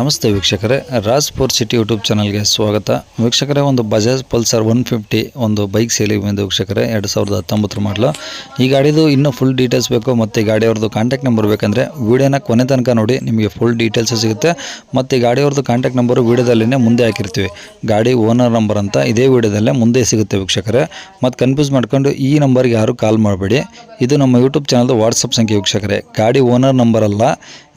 ನಮಸ್ತೆ ವೀಕ್ಷಕರೇ, Rajpur city YouTube ಚಾನಲ್ಗೆ ಸ್ವಾಗತ. ವೀಕ್ಷಕರೇ, ಒಂದು ಬಜಾಜ್ ಪಲ್ಸರ್ ಒನ್ ಫಿಫ್ಟಿ, ಒಂದು ಬೈಕ್ ಸೇಲಿಗೆ ಬಂದು ವೀಕ್ಷಕರೇ, ಎರಡು ಸಾವಿರದ ಹತ್ತೊಂಬತ್ತರ ಮಾಡಲು. ಈ ಗಾಡಿದು ಇನ್ನೂ ಫುಲ್ ಡೀಟೇಲ್ಸ್ ಬೇಕು, ಮತ್ತು ಗಾಡಿಯವ್ರದ್ದು ಕಾಂಟ್ಯಾಕ್ಟ್ ನಂಬರ್ ಬೇಕಂದರೆ ವೀಡಿಯೋನ ಕೊನೆ ತನಕ ನೋಡಿ, ನಿಮಗೆ ಫುಲ್ ಡೀಟೇಲ್ಸ್ ಸಿಗುತ್ತೆ. ಮತ್ತು ಗಾಡಿಯವ್ರದ್ದು ಕಾಂಟ್ಯಾಕ್ಟ್ ನಂಬರು ವೀಡಿಯೋದಲ್ಲೇ ಮುಂದೆ ಹಾಕಿರ್ತೀವಿ. ಗಾಡಿ ಓನರ್ ನಂಬರ್ ಅಂತ ಇದೇ ವೀಡಿಯೋದಲ್ಲೇ ಮುಂದೆ ಸಿಗುತ್ತೆ ವೀಕ್ಷಕರೇ. ಮತ್ತು ಕನ್ಫ್ಯೂಸ್ ಮಾಡ್ಕೊಂಡು ಈ ನಂಬರ್ಗೆ ಯಾರು ಕಾಲ್ ಮಾಡಬೇಡಿ. ಇದು ನಮ್ಮ ಯೂಟ್ಯೂಬ್ ಚಾನಲ್ದು ವಾಟ್ಸಪ್ ಸಂಖ್ಯೆ ವೀಕ್ಷಕರೇ. ಗಾಡಿ ಓನರ್ ನಂಬರ್ ಅಲ್ಲ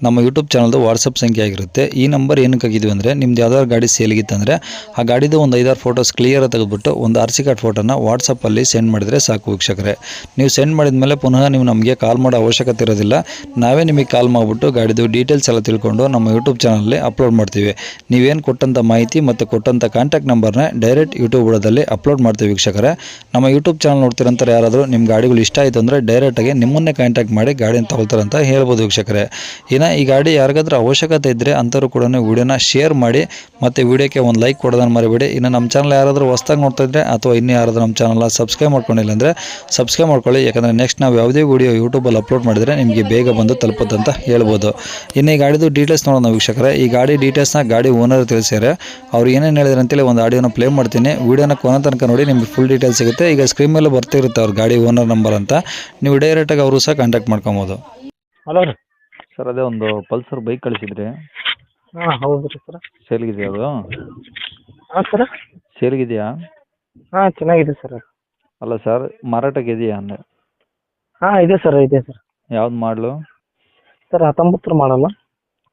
ನಮ್ಮ ಯೂಟ್ಯೂಬ್ ಚಾನಲ್ದು ವಾಟ್ಸಪ್ ಸಂಖ್ಯೆ ಆಗಿರುತ್ತೆ. ಈ ನಂಬರ್ ಏನಕ್ಕೆ ಆಗಿದ್ವಿ ಅಂದರೆ, ನಿಮ್ದು ಯಾವ್ದಾದ್ರು ಗಾಡಿ ಸೇಲಿಗಿತ್ತಂದರೆ ಆ ಗಾಡಿದು ಒಂದು ಐದಾರು ಫೋಟೋಸ್ ಕ್ಲಿಯರ್ ತೆಗೆದುಬಿಟ್ಟು ಒಂದು ಆರ್ ಸಿ ಕಾರ್ಡ್ ಫೋಟೋನ ವಾಟ್ಸಪ್ಪಲ್ಲಿ ಸೆಂಡ್ ಮಾಡಿದರೆ ಸಾಕು ವೀಕ್ಷಕರೇ. ನೀವು ಸೆಂಡ್ ಮಾಡಿದ ಮೇಲೆ ಪುನಃ ನೀವು ನಮಗೆ ಕಾಲ್ ಮಾಡೋ ಅವಶ್ಯಕತೆ ಇರೋದಿಲ್ಲ. ನಾವೇ ನಿಮಗೆ ಕಾಲ್ ಮಾಡಿಬಿಟ್ಟು ಗಾಡಿದು ಡೀಟೇಲ್ಸ್ ಎಲ್ಲ ತಿಳ್ಕೊಂಡು ನಮ್ಮ ಯೂಟ್ಯೂಬ್ ಚಾನಲಲ್ಲಿ ಅಪ್ಲೋಡ್ ಮಾಡ್ತೀವಿ. ನೀವೇನು ಕೊಟ್ಟಂಥ ಮಾಹಿತಿ ಮತ್ತು ಕೊಟ್ಟಂಥ ಕಾಂಟ್ಯಾಕ್ಟ್ ನಂಬರ್ನ ಡೈರೆಕ್ಟ್ ಯೂಟ್ಯೂಬ್ ಬುಡದಲ್ಲಿ ಅಪ್ಲೋಡ್ ಮಾಡ್ತೀವಿ ವೀಕ್ಷಕರೇ. ನಮ್ಮ ಯೂಟ್ಯೂಬ್ ಚಾನಲ್ ನೋಡ್ತಿರಂತಾರೆ ಯಾರಾದರೂ ನಿಮ್ಮ ಗಾಡಿಗಳು ಇಷ್ಟ ಆಯಿತು ಅಂದರೆ ಡೈರೆಕ್ಟಾಗಿ ನಿಮ್ಮನ್ನೇ ಕಾಂಟ್ಯಾಕ್ಟ್ ಮಾಡಿ ಗಾಡಿನ ತಗೊಳ್ತಾರೆ ಅಂತ ಹೇಳ್ಬೋದು ವೀಕ್ಷಕರೇ. ಇನ್ನು ಈ ಗಾಡಿ ಯಾರಿಗಾದ್ರೂ ಅವಶ್ಯಕತೆ ಇದ್ದರೆ ಅಂಥವ್ರು ಕೂಡ ವಿಡಿಯೋನ ಶೇರ್ ಮಾಡಿ ಮತ್ತು ವಿಡಿಯೋಕ್ಕೆ ಒಂದು ಲೈಕ್ ಕೊಡೋದನ್ನು ಮರಿಬೇಡಿ. ಇನ್ನು ನಮ್ಮ ಚಾನಲ್ ಯಾರಾದರೂ ಹೊಸ್ದಾಗಿ ನೋಡ್ತಾ ಇದ್ರೆ ಅಥವಾ ಇನ್ನೂ ಯಾರಾದರೂ ನಮ್ಮ ಚಾನಲ್ನ ಸಬ್ಸ್ಕ್ರೈಬ್ ಮಾಡ್ಕೊಂಡಿಲ್ಲ ಅಂದರೆ ಸಬ್ಸ್ಕ್ರೈಬ್ ಮಾಡ್ಕೊಳ್ಳಿ. ಯಾಕಂದರೆ ನೆಕ್ಸ್ಟ್ ನಾವು ಯಾವುದೇ ವಿಡಿಯೋ ಯೂಟ್ಯೂಬಲ್ಲಿ ಅಪ್ಲೋಡ್ ಮಾಡಿದರೆ ನಿಮಗೆ ಬೇಗ ಬಂದು ತಲುಪುತ್ತೆ ಅಂತ ಹೇಳ್ಬೋದು. ಇನ್ನು ಈ ಗಾಡಿದು ಡೀಟೇಲ್ಸ್ ನೋಡೋಣ ವೀಕ್ಷಕರೇ. ಈ ಗಾಡಿ ಡೀಟೇಲ್ಸ್ನ ಗಾಡಿ ಓನರ್ ತಿಳಿಸ್ಯಾರೆ ಅವ್ರು ಏನೇನು ಹೇಳಿದ್ರು ಅಂತೇಳಿ ಒಂದು ಆಡಿಯೋನ ಪ್ಲೇ ಮಾಡ್ತೀನಿ. ವಿಡಿಯೋನ ಕೊನೆ ತನಕ ನೋಡಿ ನಿಮಗೆ ಫುಲ್ ಡೀಟೇಲ್ಸ್ ಸಿಗುತ್ತೆ. ಈಗ ಸ್ಕ್ರೀನ್ ಮೇಲೆ ಬರ್ತಿರುತ್ತೆ ಅವ್ರ ಗಾಡಿ ಓನರ್ ನಂಬರ್ ಅಂತ. ನೀವು ಡೈರೆಕ್ಟಾಗಿ ಅವರು ಸಹ ಕಾಂಟ್ಯಾಕ್ಟ್ ಮಾಡ್ಕೊಬೋದು. ಹಲೋ ಸರ್ ಅದೇ ಒಂದು ಪಲ್ಸರ್ ಬೈಕ್ ಕಳಿಸಿದ್ರಿ. ಹಾಂ ಹೌದು ರೀ ಸರ್. ಸೇಲ್ಗಿದೆಯಾ ಅದು? ಹಾಂ ಸರ್. ಸೇಲ್ಗಿದೆಯಾ? ಹಾಂ ಚೆನ್ನಾಗಿದೆ ಸರ್. ಅಲ್ಲ ಸರ್ ಮಾರಾಟಕ್ಕೆ ಇದೆಯಾ ಅಂದೆ? ಹಾಂ ಇದೆ ಸರ್ ಇದೆ ಸರ್. ಯಾವ್ದು ಮಾಡಲು? ಸರ್ ಹತ್ತೊಂಬತ್ತರ ಮಾಡಲ್ಲ.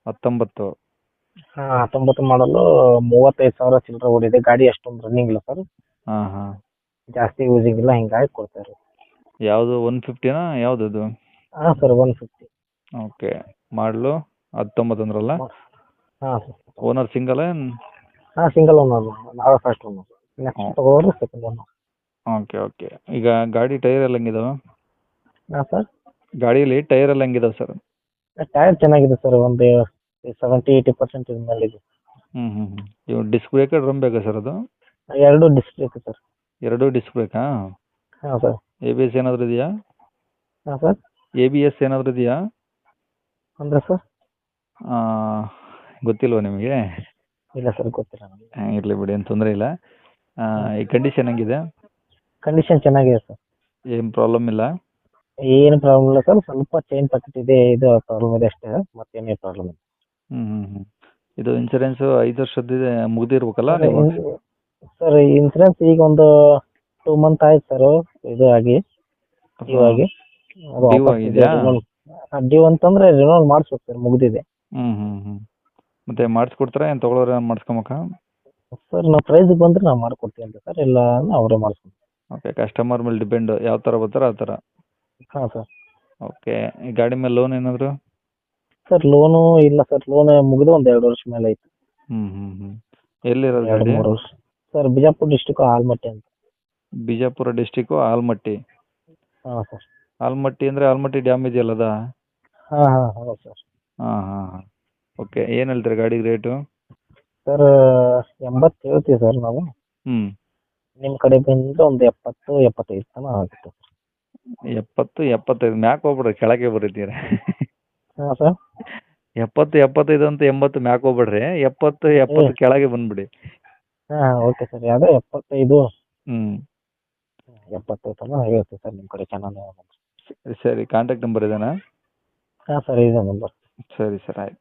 ಹತ್ತೊಂಬತ್ತು. ಹಾಂ ಹತ್ತೊಂಬತ್ತು ಮಾಡಲು ಮೂವತ್ತೈದು ಸಾವಿರ ಚಿಲ್ಲರೆ ಓಡಿದೆ. ಗಾಡಿ ಅಷ್ಟೊಂದು ರನ್ನಿಂಗ್ ಇಲ್ಲ ಸರ್. ಹಾಂ ಹಾಂ. ಜಾಸ್ತಿ ಯೂಸಿಂಗ್ ಇಲ್ಲ ಹಿಂಗಾಗಿ ಕೊಡ್ತಾರೆ ಯಾವುದು ಒನ್ ಫಿಫ್ಟಿನಾ ಅದು? ಹಾಂ ಸರ್ ಒನ್ ಫಿಫ್ಟಿ ಓಕೆ. ಮಾಡಲು? ಹತ್ತೊಂಬತ್ತು ಅಂದ್ರಲ್ಲ? ಹಾಂ. ಸರ್. ಓನರ್ ಸಿಂಗಲ್ ಏನ್ ಹಾಂ ಸಿಂಗಲ್ ಓನರ್ ನಾವೇ ಫಸ್ಟ್ ಓನರ್ ನೆಕ್ಸ್ಟ್. ತಗೋರು ಸೆಕೆಂಡ್ ಓನರ್ ಓಕೆ ಓಕೆ. ಈಗ ಗಾಡಿ ಟೈರ್ ಎಲ್ಲ ಹೆಂಗಿದಾವೆ? ಹಾಂ ಸರ್? ಗಾಡಿಲಿ ಟೈರ್ ಎಲ್ಲ ಹೆಂಗಿದಾವೆ ಸರ್? ಟೈರ್ ಚೆನ್ನಾಗಿದೆ ಸರ್. ಒಂದು ಸೆವೆಂಟಿ ಏಯ್ಟಿ ಪರ್ಸೆಂಟ್ ಇದ್ರ ಮೇಲೆ ಇದೆ. ಹ್ಞೂ ಹ್ಞೂ ಹ್ಞೂ ಇವು ಡಿಸ್ಕ್ ಬ್ರೇಕ್ ಡ್ರಮ್ ಬೇಕಾ ಸರ್ ಅದು? ಎರಡು ಡಿಸ್ಕ್ ಬ್ರೇಕ್ ಸರ್. ಎರಡೂ ಡಿಸ್ಕ್ ಬ್ರೇಕಾ ಹಾಂ ಸರ್. ಎ ಬಿ ಎಸ್ ಏನಾದರೂ ಇದೆಯಾ? ಹಾಂ ಸರ್. ಎ ಬಿ ಎಸ್ ಏನಾದರೂ ಇದೆಯಾ? ಅಂದರೆ ಸರ್ ಗೊತ್ತಿಲ್ವಾ ನಿಮಗೆ? ಇಲ್ಲ ಸರ್ ಗೊತ್ತಿಲ್ಲ ಇರಲಿ ಬಿಡಿ ಏನು ತೊಂದರೆ ಇಲ್ಲ. ಆ, ಈ ಕಂಡೀಷನ್ ಹೆಂಗಿದೆ? ಕಂಡೀಷನ್ ಚೆನ್ನಾಗಿದೆ ಸರ್ ಏನು ಪ್ರಾಬ್ಲಮ್ ಇಲ್ಲ? ಏನು ಪ್ರಾಬ್ಲಮ್ ಇಲ್ಲ ಸರ್ ಸ್ವಲ್ಪ ಚೈನ್ ಪಕೆಟ್ ಇದೆ ಇದು ಪ್ರಾಬ್ಲಮ್ ಇದೆ ಅಷ್ಟೇ ಮತ್ತೇನೇ ಪ್ರಾಬ್ಲಮ್ ಇಲ್ಲ. ಹ್ಞೂ ಹ್ಞೂ ಹ್ಞೂ ಇದು ಇನ್ಸೂರೆನ್ಸು ಐದು ವರ್ಷದ ಮುಗಿದಿರ್ಬೇಕಲ್ಲ ನೀವು? ಸರ್ ಇನ್ಸೂರೆನ್ಸ್ ಈಗ ಒಂದು ಟೂ ಮಂತ್ ಆಯ್ತು ಸರ್ ಇದು ಆಗಿ ಇವಾಗಿ. ಇದೆಯಾ ಅದು Due ವಾಪಸ್ ಆಗಿದ್ಯಾ? ಡ್ಯೂ ಅಂತಂದ್ರೆ ರಿನೋಲ್ ಮಾಡಿಸ್ಬೇಕು ಸರ್ ಮುಗ್ದಿದೆ. ಹ್ಮ್ ಹ್ಮ್ ಹ್ಮ್. ಮತ್ತೆ ಮಾಡಿಸ್ಕೊಡ್ತಾರಾ ಏನು ತೊಗೊಳೋರ ಮಾಡಿಸ್ಕೊಬೇಕಾ? ಸರ್ ನಾವು ಪ್ರೈಸ್ ಬಂದ್ರೆ ನಾವು ಮಾಡ್ಕೊಡ್ತೀವಿ ಅಂತ ಸರ್ ಇಲ್ಲ ಅಂದ್ರೆ ಅವರೇ ಮಾಡಿಸ್ಕೊಡ್ತೀವಿ. ಓಕೆ ಕಸ್ಟಮರ್ ಮೇಲೆ ಡಿಪೆಂಡ್ ಯಾವ ಥರ ಬರ್ತಾರೋ ಆ ಥರ ಹಾಂ ಸರ್ ಓಕೆ ಈ ಗಾಡಿ ಮೇಲೆ ಲೋನ್ ಏನಾದರೂ? ಸರ್ ಲೋನು ಇಲ್ಲ ಸರ್ ಲೋನ್ ಮುಗಿದು ಒಂದು ಎರಡು ವರ್ಷ ಮೇಲೆ ಆಯ್ತು. ಹ್ಞೂ ಹ್ಞೂ ಹ್ಞೂ ಎಲ್ಲಿರೋದು ಎರಡು ಗಾಡಿ? ಮೂರು ವರ್ಷ. ಸರ್ ಬಿಜಾಪುರ ಡಿಸ್ಟಿಕ್ ಆಲ್ಮಟ್ಟಿ ಅಂತ. ಬಿಜಾಪುರ ಡಿಸ್ಟಿಕ್ಕು ಆಲ್ಮಟ್ಟಿ. ಹಾಂ ಸರ್ ಆಲ್ಮಟ್ಟಿ ಅಂದ್ರೆ ಆಲ್ಮಟ್ಟಿ ಡ್ಯಾಮ್ ಇದೆಯಲ್ಲ ಅದ? ಹಾಂ ಹಾಂ ಹೌದು ಸರ್. ಹಾಂ ಹಾಂ ಹಾಂ. ಓಕೆ ಏನು ಹೇಳ್ತೀರಾ ಗಾಡಿಗೆ ರೇಟು ಸರ್ ಎಂಬತ್ತು ಹೇಳ್ತೀವಿ ಸರ್ ನಾವು. ಹ್ಞೂ ನಿಮ್ಮ ಕಡೆ ಬಂದ್ರೆ ಒಂದು ಎಪ್ಪತ್ತು ಎಪ್ಪತ್ತೈದು ತನಕ ಆಗುತ್ತೆ ಎಪ್ಪತ್ತು ಎಪ್ಪತ್ತೈದು ಮ್ಯಾಕ್ ಹೋಗ್ಬಿಡ್ರಿ ಕೆಳಗೆ ಬರೀತೀರ ಹಾಂ ಸರ್. ಎಪ್ಪತ್ತು ಎಪ್ಪತ್ತೈದು ಅಂತ ಎಂಬತ್ತು ಮ್ಯಾಕ್ ಹೋಗ್ಬಿಡ್ರಿ ಎಪ್ಪತ್ತು ಎಪ್ಪತ್ತು ಕೆಳಗೆ ಬಂದ್ಬಿಡಿ. ಹಾಂ ಓಕೆ ಸರ್. ಅದೇ ಎಪ್ಪತ್ತೈದು. ಹ್ಞೂ ಎಪ್ಪತ್ತೈದು ತನಕ ಹೇಳ್ತೀವಿ ಸರ್ ನಿಮ್ಮ ಕಡೆ ಚೆನ್ನಾಗಿ ಸರಿ ಕಾಂಟ್ಯಾಕ್ಟ್ ನಂಬರ್ ಇದೇನಾ? ಹಾಂ ಸರ್ ಇದೆ ನಂಬರ್ ಸರಿ ಸರ್ ಆಯ್ತು.